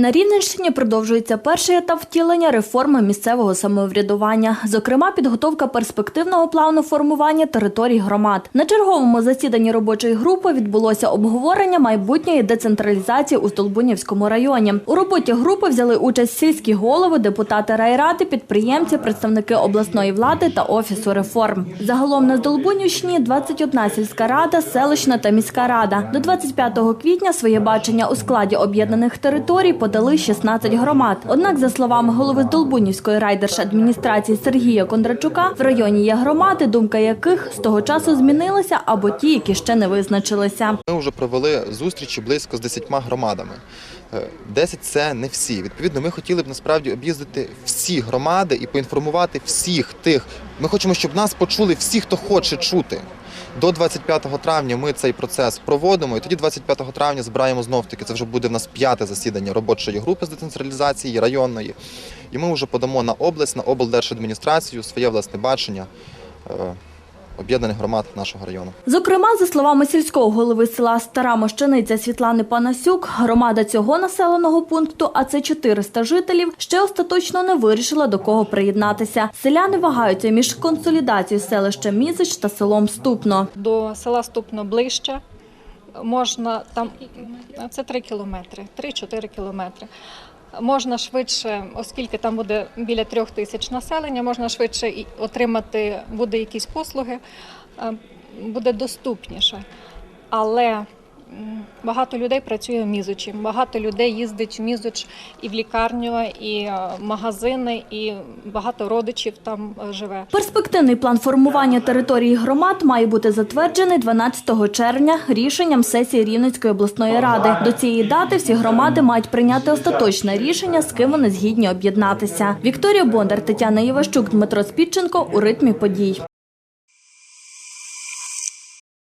На Рівненщині продовжується перший етап втілення реформи місцевого самоврядування, зокрема підготовка перспективного плану формування територій громад. На черговому засіданні робочої групи відбулося обговорення майбутньої децентралізації у Столбунівському районі. У роботі групи взяли участь сільські голови, депутати райради, підприємці, представники обласної влади та офісу реформ. Загалом на Здолбунівщині 21 сільська рада, селищна та міська рада. До 25 квітня своє бачення у складі об'єднаних територій подали 16 громад. Однак, за словами голови Здолбунівської райдержадміністрації Сергія Кондрачука, в районі є громади, думка яких з того часу змінилася або ті, які ще не визначилися. Ми вже провели зустрічі близько з 10 громадами. Е, 10 – це не всі. Відповідно, ми хотіли б насправді об'їздити всі громади і поінформувати всіх тих. Ми хочемо, щоб нас почули всі, хто хоче чути. До 25 травня ми цей процес проводимо, і тоді 25 травня збираємо знов таки. Це вже буде в нас п'яте засідання робочої групи з децентралізації районної. І ми вже подамо на область, на облдержадміністрацію своє власне бачення е, об'єднаних громад нашого району. Зокрема, за словами сільського голови села Стара Мощаниця Світлани Панасюк, громада цього населеного пункту, а це 400 жителів, ще остаточно не вирішила до кого приєднатися. Селяни вагаються між консолідацією селища Мізич та селом Ступно. до села Ступно ближче. Можна там це 3 кілометри, 3-4 кілометри. Можна швидше, оскільки там буде біля трьох тисяч населення, можна швидше отримати буде якісь послуги, е, буде доступніше. Але багато людей працює в Мізочі, багато людей їздить в Мізоч і в лікарню, і е, магазини, і багато родичів там е, живе. Перспективний план формування території громад має бути затверджений 12 червня рішенням сесії Рівненської обласної ради. До цієї дати всі громади мають прийняти остаточне рішення, з ким вони згідні об'єднатися. Вікторія Бондар, Тетяна Єващук, Дмитро Спідченко у ритмі подій.